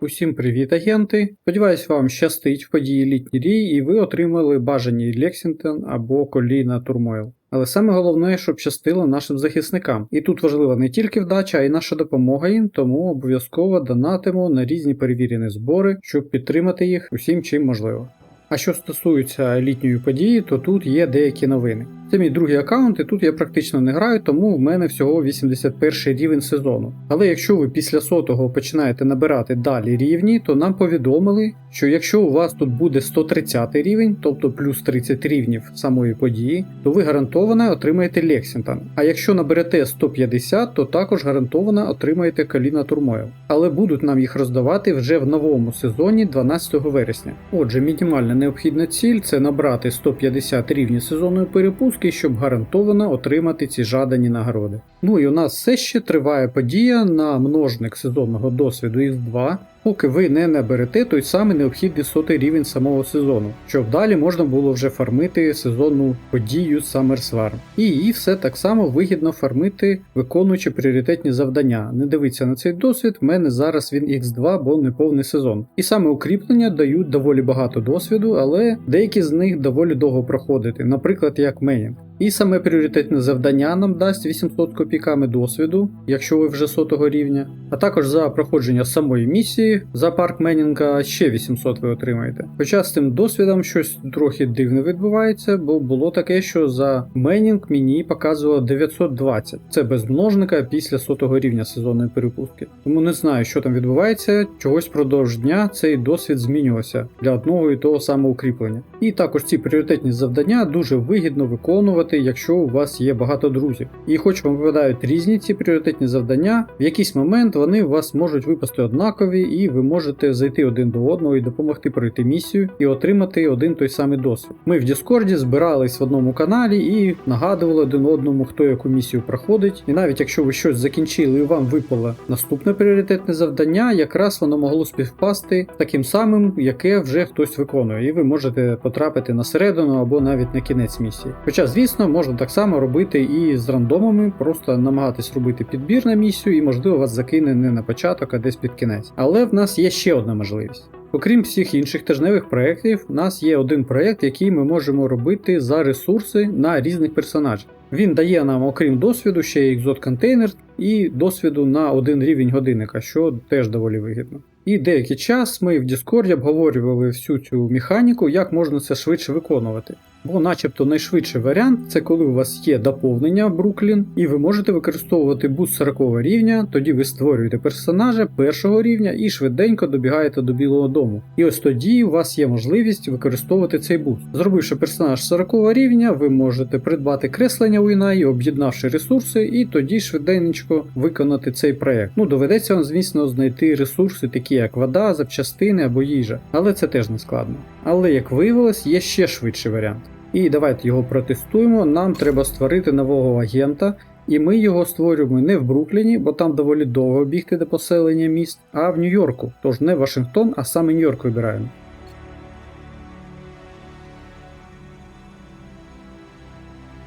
Усім привіт, агенти! Сподіваюсь, вам щастить в події літній рій і ви отримали бажані Лексінгтон або коліна Турмойл. Але саме головне, щоб щастило нашим захисникам. І тут важлива не тільки вдача, а й наша допомога їм, тому обов'язково донатимо на різні перевірені збори, щоб підтримати їх усім чим можливо. А що стосується літньої події, то тут є деякі новини. Це мій другий аккаунт, і тут я практично не граю, тому в мене всього 81 рівень сезону. Але якщо ви після сотого починаєте набирати далі рівні, то нам повідомили, що якщо у вас тут буде 130 рівень, тобто плюс 30 рівнів самої події, то ви гарантовано отримаєте Лексінгтон. А якщо наберете 150, то також гарантовано отримаєте Каліна Турмойл. Але будуть нам їх роздавати вже в новому сезоні 12 вересня. Отже, мінімальна необхідна ціль це набрати 150 рівні сезонної перепустки, щоб гарантовано отримати ці жадані нагороди. Ну і у нас все ще триває подія на множник сезонного досвіду X2, поки ви не наберете той самий необхідний сотий рівень самого сезону, щоб далі можна було вже фармити сезонну подію SummerSwarm. І її все так само вигідно фармити, виконуючи пріоритетні завдання. Не дивіться на цей досвід, в мене зараз він X2, бо не повний сезон. І саме укріплення дають доволі багато досвіду, але деякі з них доволі довго проходити, наприклад, як Менінг. І саме пріоритетне завдання нам дасть 800 копійками досвіду, якщо ви вже сотого рівня. А також за проходження самої місії за парк Менінга ще 800 ви отримаєте. Хоча з цим досвідом щось трохи дивне відбувається, бо було таке, що за Менінг мені показувало 920. Це без множника після сотого рівня сезонної перепустки. Тому не знаю, що там відбувається. Чогось впродовж дня цей досвід змінювався для одного і того самого укріплення. І також ці пріоритетні завдання дуже вигідно виконувати, якщо у вас є багато друзів. І хоч вам випадають різні ці пріоритетні завдання, в якийсь момент вони у вас можуть випасти однакові, і ви можете зайти один до одного і допомогти пройти місію і отримати один той самий досвід. Ми в Діскорді збирались в одному каналі і нагадували один одному, хто яку місію проходить. І навіть якщо ви щось закінчили і вам випало наступне пріоритетне завдання, якраз воно могло співпасти таким самим, яке вже хтось виконує, і ви можете потрапити на середину або навіть на кінець місії. Хоча, звісно, можна так само робити і з рандомами, просто намагатись робити підбір на місію, і можливо вас закине не на початок, а десь під кінець. Але в нас є ще одна можливість. Окрім всіх інших тижневих проєктів, у нас є один проєкт, який ми можемо робити за ресурси на різних персонажів. Він дає нам, окрім досвіду, ще й екзот контейнер і досвіду на один рівень годинника, що теж доволі вигідно. І деякий час ми в Discord обговорювали всю цю механіку, як можна це швидше виконувати. Бо, начебто, найшвидший варіант це коли у вас є доповнення Бруклін, і ви можете використовувати буст 40 рівня, тоді ви створюєте персонажа першого рівня і швиденько добігаєте до Білого Дому. І ось тоді у вас є можливість використовувати цей буст. Зробивши персонаж 40 рівня, ви можете придбати креслення у Інай, об'єднавши ресурси, і тоді швиденько виконати цей проект. Ну, доведеться вам, звісно, знайти ресурси, такі як вода, запчастини або їжа, але це теж не складно. Але як виявилось, є ще швидший варіант. І давайте його протестуємо. Нам треба створити нового агента, і ми його створюємо не в Брукліні, бо там доволі довго бігти до поселення міст, а в Нью-Йорку. Тож не Вашингтон, а саме Нью-Йорк вибираємо.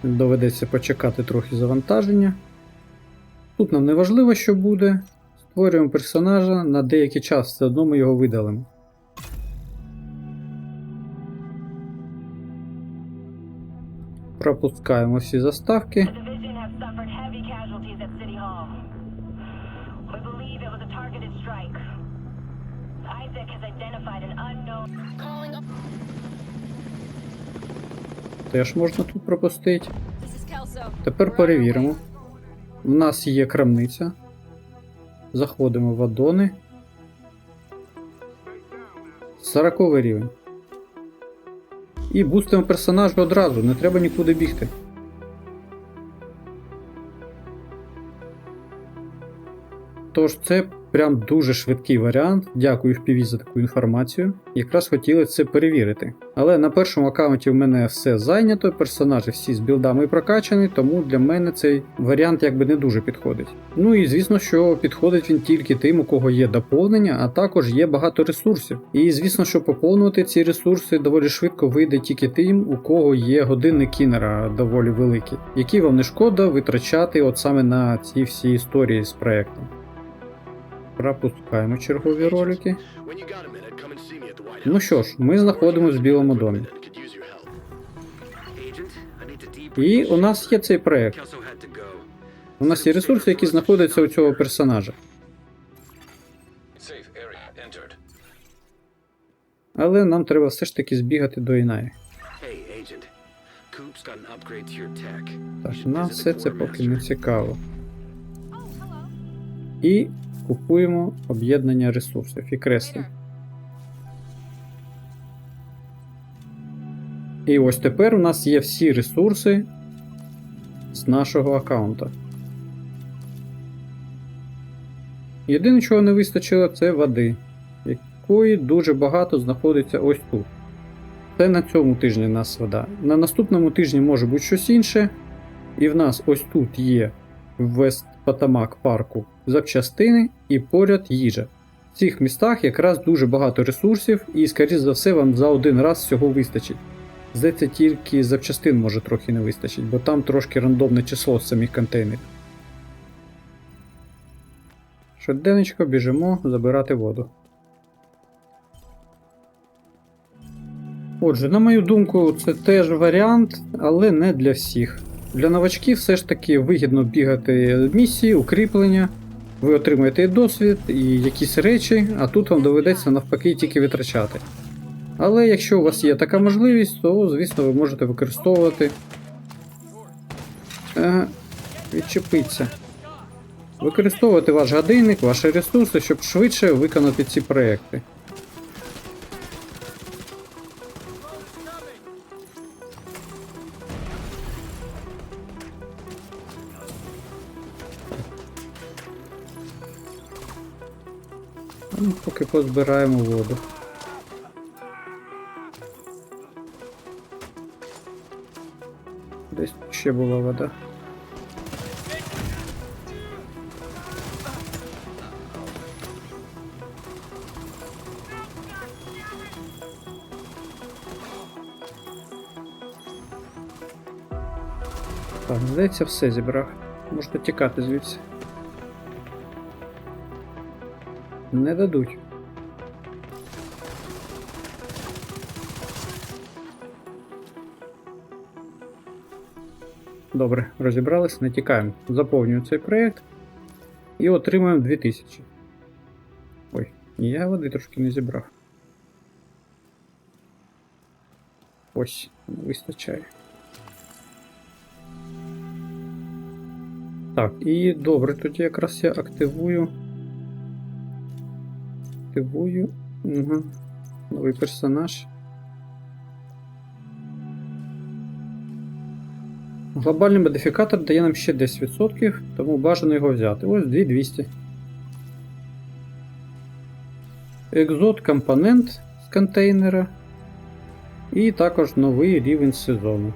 Доведеться почекати трохи завантаження. Тут нам не важливо, що буде. Створюємо персонажа на деякий час, все одно ми його видалимо. Unknown. Calling up. Теж можна тут пропустити. Тепер перевіримо. У нас є крамниця. Заходимо в аддони. 40 рівень. І бустимо персонажа одразу, не треба нікуди бігти. Тож це прям дуже швидкий варіант. Дякую FPV за таку інформацію. Якраз хотіли це перевірити. Але на першому аккаунті в мене все зайнято, персонажі всі з білдами прокачані, тому для мене цей варіант якби не дуже підходить. Ну і звісно, що підходить він тільки тим, у кого є доповнення, а також є багато ресурсів. І звісно, що поповнювати ці ресурси доволі швидко вийде тільки тим, у кого є години кінера доволі великі, які вам не шкода витрачати от саме на ці всі історії з проектом. Пропускаємо чергові ролики. Ну що ж, ми знаходимося в Білому домі. І у нас є цей проект. У нас є ресурси, які знаходяться у цього персонажа. Але нам треба все ж таки збігати до Інаї. Так, нам все це поки не цікаво. І купуємо об'єднання ресурсів і креслі. І ось тепер у нас є всі ресурси з нашого аккаунта. Єдине, чого не вистачило, це води, якої дуже багато знаходиться ось тут. Це на цьому тижні у нас вода. На наступному тижні може бути щось інше. І в нас ось тут є Вест Потамак парку запчастини і поряд їжа. В цих містах якраз дуже багато ресурсів, і, скоріш за все, вам за один раз всього вистачить. Здається, тільки запчастин може трохи не вистачить, бо там трошки рандомне число з самих контейнерів. Швиденечко біжимо забирати воду. Отже, на мою думку, це теж варіант, але не для всіх. Для новачків все ж таки вигідно бігати місії, укріплення. Ви отримаєте і досвід, і якісь речі, а тут вам доведеться навпаки тільки витрачати. Але якщо у вас є така можливість, то звісно ви можете використовувати. Е, відчепиться. Використовувати ваш годинник, ваші ресурси, щоб швидше виконати ці проекти. Позбираємо воду. Десь ще була вода. Так, здається, все зібрав. Можна тікати звідси. Не дадуть. Добре, розібрались, не тікаємо. Заповнюю цей проєкт і отримуємо 2000. Ой, я води трошки не зібрав. Ось, вистачає. Так, і добре, тоді якраз я активую. Активую. Угу. Новий персонаж. Глобальний модифікатор дає нам ще 10%, тому бажано його взяти. Ось 2200. Екзот компонент з контейнера. І також новий рівень сезону.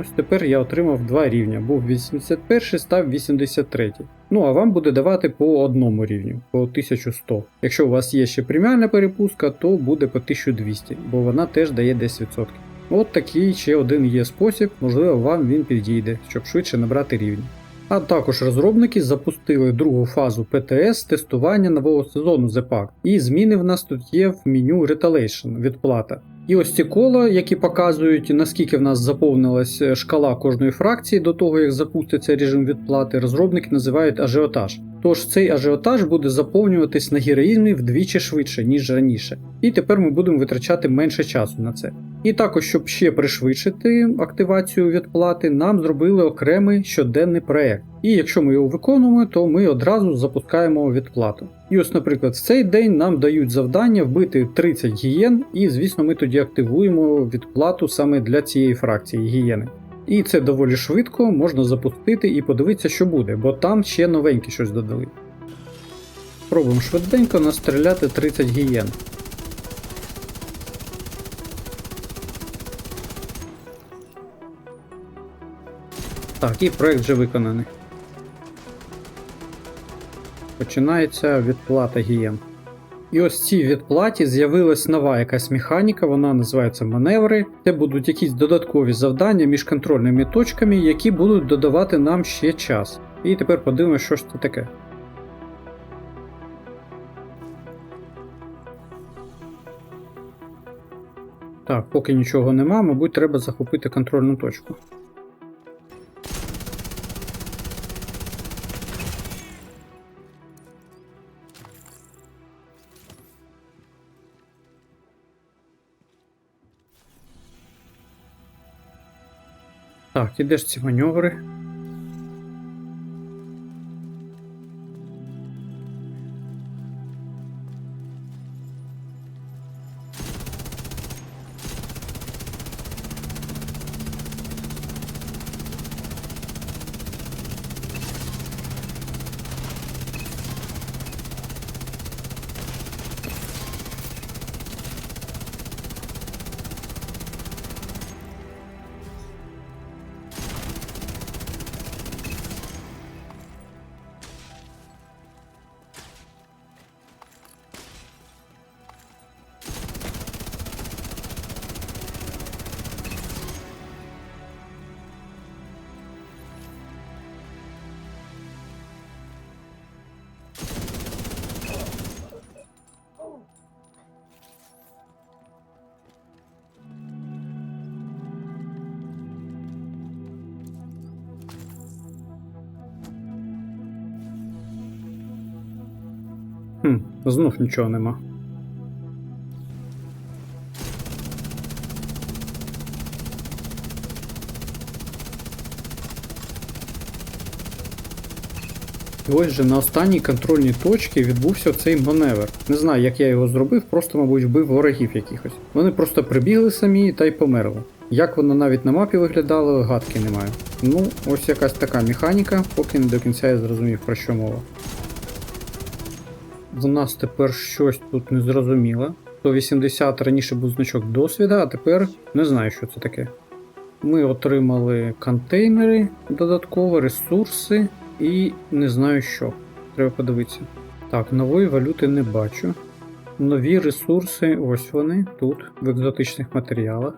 Ось тепер я отримав два рівня. Був 81, став 83. Ну а вам буде давати по одному рівню, по 1100. Якщо у вас є ще преміальна перепустка, то буде по 1200, бо вона теж дає 10%. От такий ще один є спосіб, можливо, вам він підійде, щоб швидше набрати рівень. А також розробники запустили другу фазу ПТС тестування нового сезону ZPAC. І зміни в нас тут є в меню Retaliation відплата. І ось ці кола, які показують, наскільки в нас заповнилась е, шкала кожної фракції до того, як запуститься режим відплати, розробники називають ажіотаж. Тож цей ажіотаж буде заповнюватись на героїзмі вдвічі швидше, ніж раніше. І тепер ми будемо витрачати менше часу на це. І також, щоб ще пришвидшити активацію відплати, нам зробили окремий щоденний проект. І якщо ми його виконуємо, то ми одразу запускаємо відплату. І ось, наприклад, в цей день нам дають завдання вбити 30 гієн, і звісно, ми тоді активуємо відплату саме для цієї фракції гієни. І це доволі швидко можна запустити і подивитися, що буде, бо там ще новеньке щось додали. Пробуємо швиденько настріляти 30 гієн. Так, і проект вже виконаний. Починається відплата гієн. І ось цій відплаті з'явилась нова якась механіка, вона називається маневри, де будуть якісь додаткові завдання між контрольними точками, які будуть додавати нам ще час. І тепер подивимося, що ж це таке. Так, поки нічого нема, мабуть, треба захопити контрольну точку. Так, і де ж ці маневри? Знов нічого нема. І Ось же на останній контрольній точці відбувся цей маневр. Не знаю, як я його зробив, просто, мабуть, вбив ворогів якихось. Вони просто прибігли самі та й померли. Як воно навіть на мапі виглядало, гадки не маю. Ну, ось якась така механіка, поки не до кінця я зрозумів про що мова. В нас тепер щось тут незрозуміле. 180 раніше був значок досвіда, а тепер не знаю, що це таке. Ми отримали контейнери, додатково ресурси і не знаю що. Треба подивитися. Так, нової валюти не бачу. Нові ресурси, ось вони, тут, в екзотичних матеріалах.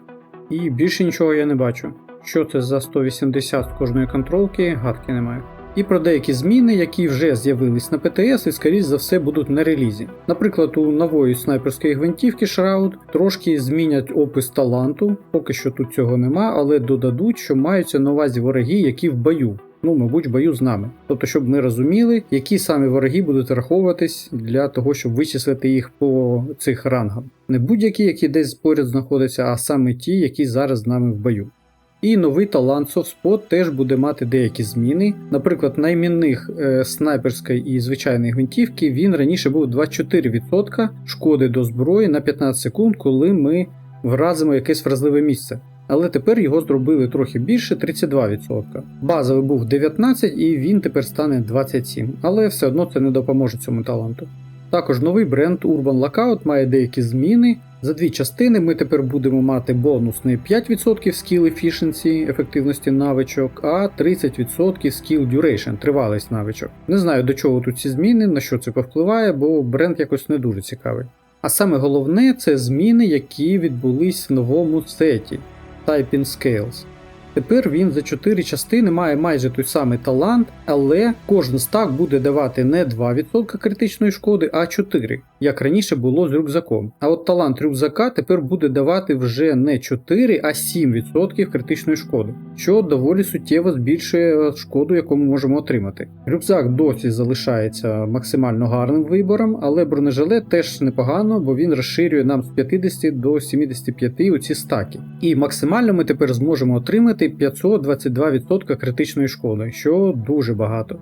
І більше нічого я не бачу. Що це за 180 з кожної контролки, гадки немає. І про деякі зміни, які вже з'явились на ПТС і, скоріш за все, будуть на релізі. Наприклад, у нової снайперської гвинтівки Shroud трошки змінять опис таланту, поки що тут цього нема, але додадуть, що маються на увазі вороги, які в бою. Ну, мабуть, бою з нами. Тобто, щоб ми розуміли, які саме вороги будуть раховуватись для того, щоб вичислити їх по цих рангам. Не будь-які, які десь поряд знаходяться, а саме ті, які зараз з нами в бою. І новий талант SoftSpot теж буде мати деякі зміни. Наприклад, на іменних е, снайперської і звичайної гвинтівки він раніше був 24% шкоди до зброї на 15 секунд, коли ми вразимо якесь вразливе місце. Але тепер його зробили трохи більше 32%. Базовий був 19 і він тепер стане 27, але все одно це не допоможе цьому таланту. Також новий бренд Urban Lockout має деякі зміни. За дві частини ми тепер будемо мати бонусний 5% skill efficiency, ефективності навичок, а 30% skill duration, тривалість навичок. Не знаю до чого тут ці зміни, на що це повпливає, бо бренд якось не дуже цікавий. А саме головне це зміни, які відбулись в новому сеті Typing Scales. Тепер він за 4 частини має майже той самий талант, але кожен стак буде давати не 2% критичної шкоди, а 4%, як раніше було з рюкзаком. А от талант рюкзака тепер буде давати вже не 4, а 7% критичної шкоди, що доволі суттєво збільшує шкоду, яку ми можемо отримати. Рюкзак досі залишається максимально гарним вибором, але бронежилет теж непогано, бо він розширює нам з 50 до 75 у ці стаки. І максимально ми тепер зможемо отримати 522% критичної шкоди, що дуже багато.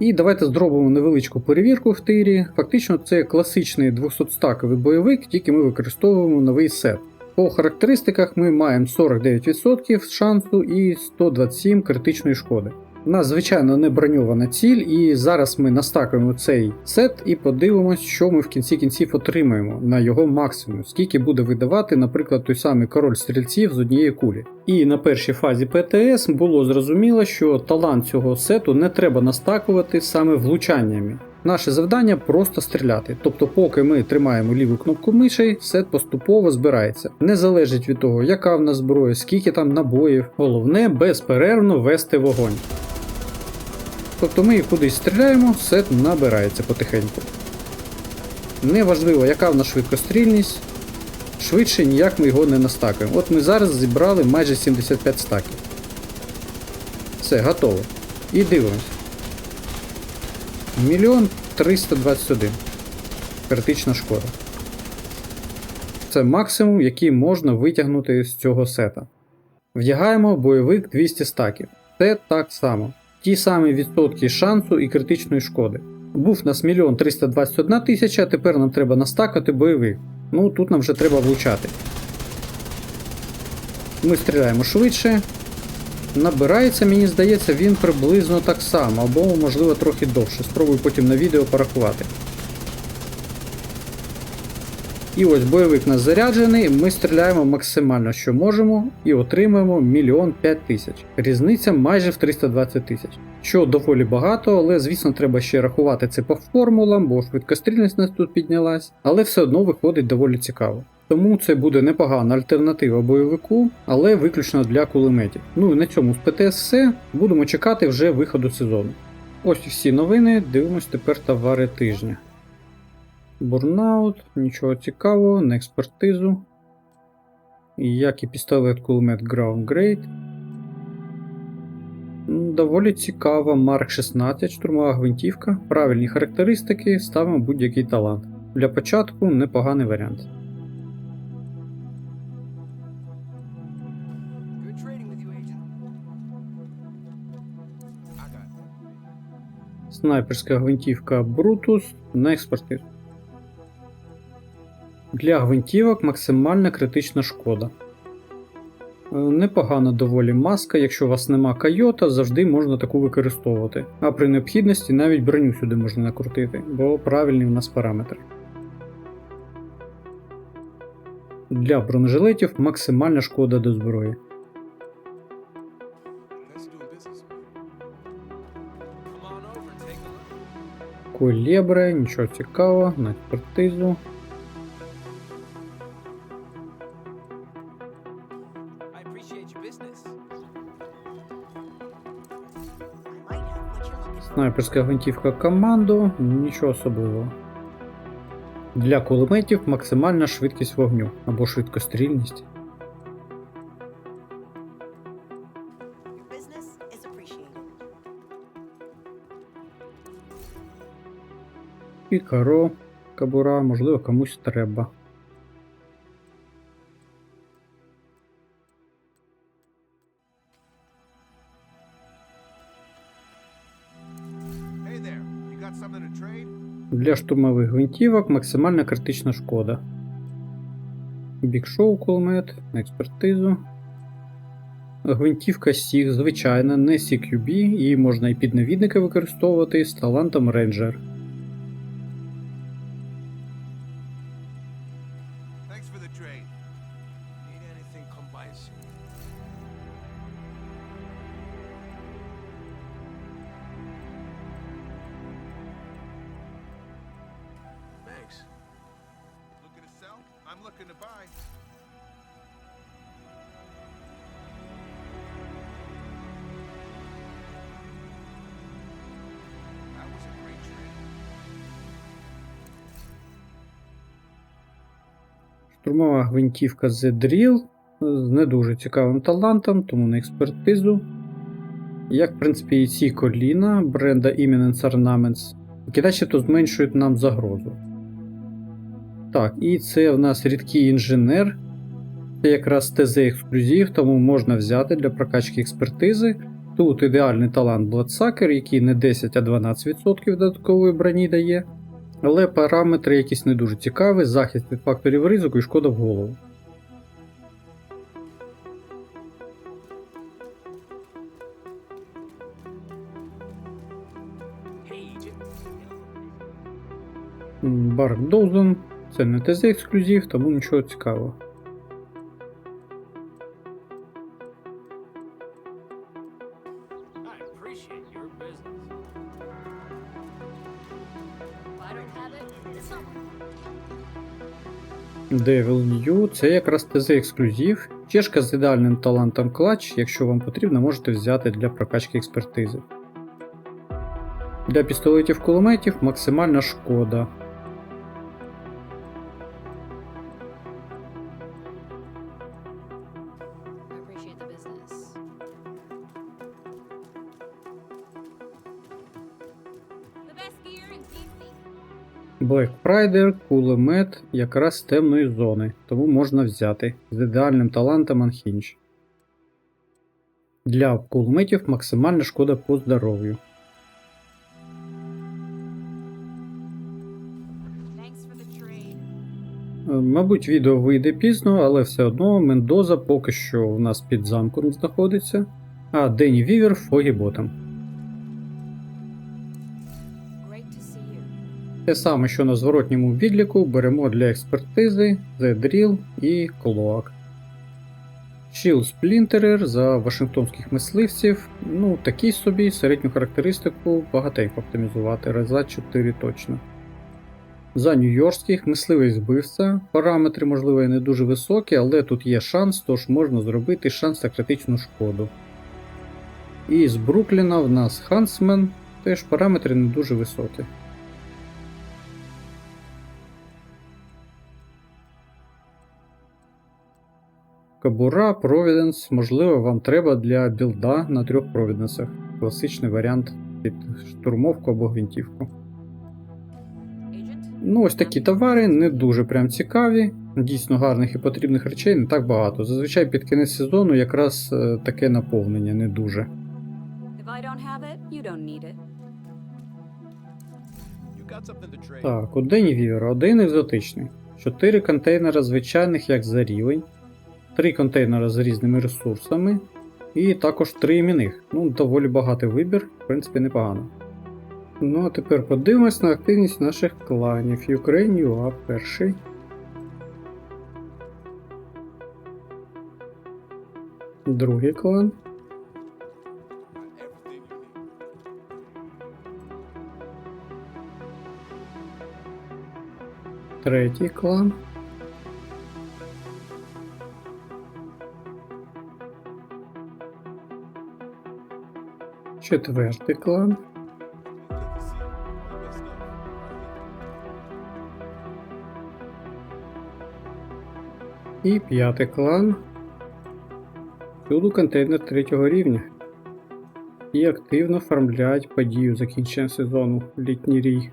І давайте зробимо невеличку перевірку в тирі. Фактично, це класичний 200-стаковий бойовик, тільки ми використовуємо новий сет. По характеристиках ми маємо 49% шансу і 127 критичної шкоди. У нас, звичайно, не броньована ціль, і зараз ми настакуємо цей сет і подивимось, що ми в кінці кінців отримаємо на його максимум, скільки буде видавати, наприклад, той самий король стрільців з однієї кулі. І на першій фазі ПТС було зрозуміло, що талант цього сету не треба настакувати саме влучаннями. Наше завдання просто стріляти. Тобто, поки ми тримаємо ліву кнопку миші, сет поступово збирається. Не залежить від того, яка в нас зброя, скільки там набоїв. Головне безперервно вести вогонь. Тобто ми кудись стріляємо, сет набирається потихеньку. Неважливо, яка в нас швидкострільність. Швидше ніяк ми його не настакаємо. От ми зараз зібрали майже 75 стаків. Все, готово. І дивимось. Мільйон 321. Критична шкода. Це максимум, який можна витягнути з цього сета. Вдягаємо бойовик 200 стаків. Це так само. Ті самі відсотки шансу і критичної шкоди. Був нас мільйон 321 тисяча, тепер нам треба настакати бойових. Ну тут нам вже треба влучати. Ми стріляємо швидше. Набирається, мені здається, він приблизно так само, або можливо трохи довше. Спробую потім на відео порахувати. І ось бойовик нас заряджений, ми стріляємо максимально, що можемо, і отримаємо мільйон п'ять тисяч. Різниця майже в 320 тисяч. Що доволі багато, але звісно треба ще рахувати це по формулам, бо швидкострільність нас тут піднялась, але все одно виходить доволі цікаво. Тому це буде непогана альтернатива бойовику, але виключно для кулеметів. Ну і на цьому з ПТС все. Будемо чекати вже виходу сезону. Ось всі новини, дивимось тепер товари тижня. Бурнаут, нічого цікавого, на експертизу. Як і пістолет кулемет Ground Grade. Доволі цікава Марк 16, штурмова гвинтівка. Правильні характеристики, ставимо будь-який талант. Для початку непоганий варіант. Снайперська гвинтівка Brutus на експертизу. Для гвинтівок максимальна критична шкода. Е, Непогана доволі маска, якщо у вас нема койота, завжди можна таку використовувати. А при необхідності навіть броню сюди можна накрутити, бо правильні у нас параметри. Для бронежилетів максимальна шкода до зброї. Колєбре, нічого цікавого, на експертизу. Снайперська гвинтівка команду, нічого особливого. Для кулеметів максимальна швидкість вогню або швидкострільність. Пікаро, кабура, можливо, комусь треба. Для штурмових гвинтівок максимальна критична шкода. Бікшоу кулемет експертизу. Гвинтівка Сіг, звичайна, не CQB, її можна і під навідники використовувати з талантом Ranger. Гвинтівка The Drill з не дуже цікавим талантом, тому на експертизу. Як, в принципі, і ці коліна бренда Imminence Ornaments, які начебто зменшують нам загрозу. Так, і це в нас рідкий інженер. Це якраз ТЗ ексклюзив, тому можна взяти для прокачки експертизи. Тут ідеальний талант Bloodsucker, який не 10, а 12% додаткової броні дає. Але параметри якісь не дуже цікаві, захист від факторів ризику і шкода в голову. Барк Доузен, це не ТЗ ексклюзив, тому нічого цікавого. I appreciate your business. Devil New це якраз ТЗ ексклюзив. Чешка з ідеальним талантом клатч, якщо вам потрібно, можете взяти для прокачки експертизи. Для пістолетів кулеметів максимальна шкода. Friday, кулемет якраз з темної зони, тому можна взяти з ідеальним талантом Unhinged. Для кулеметів максимальна шкода по здоров'ю. Е, Мабуть, відео вийде пізно, але все одно Мендоза поки що у нас під замком знаходиться, а Дені Вівер фогіботом. Те саме, що на зворотньому відліку беремо для експертизи The Drill і Cloak. Shield Splinterer за вашингтонських мисливців, ну такий собі середню характеристику багатенько оптимізувати, раза 4 точно. За нью-йоркських мисливий збивця, параметри, можливо, і не дуже високі, але тут є шанс, тож можна зробити шанс на критичну шкоду. І з Брукліна в нас Хансмен, теж параметри не дуже високі. Кабура Providence, можливо, вам треба для білда на трьох Providence. Класичний варіант під штурмовку або гвинтівку. Ну, ось такі товари не дуже прям цікаві. Дійсно гарних і потрібних речей не так багато. Зазвичай під кінець сезону якраз е, таке наповнення не дуже. Так, у Дені Вівера один екзотичний. 4 контейнера звичайних як за рівень, 3 контейнера з різними ресурсами, і також 3 іменних. Ну, доволі багатий вибір, в принципі, непогано. Ну а тепер подивимось на активність наших кланів. Ukraine UA перший. Другий клан. Третій клан. Четвертий клан. І п'ятий клан. Всюду контейнер третього рівня. І активно фармлять подію закінчення сезону літній рій.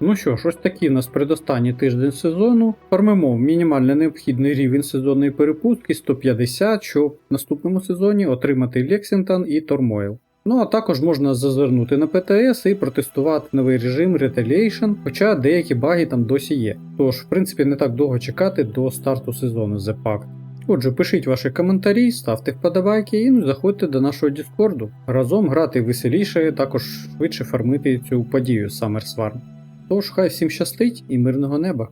Ну що ж, ось такий у нас предостанній тиждень сезону. Фармимо мінімально необхідний рівень сезонної перепустки 150, щоб в наступному сезоні отримати Лексінгтон і Тормойл. Ну а також можна зазирнути на ПТС і протестувати новий режим Retaliation, хоча деякі баги там досі є. Тож, в принципі, не так довго чекати до старту сезону The Pact. Отже, пишіть ваші коментарі, ставте вподобайки і ну, заходьте до нашого Діскорду. Разом грати веселіше, також швидше фармити цю подію SummerSwarm. Тож хай всім щастить і мирного неба!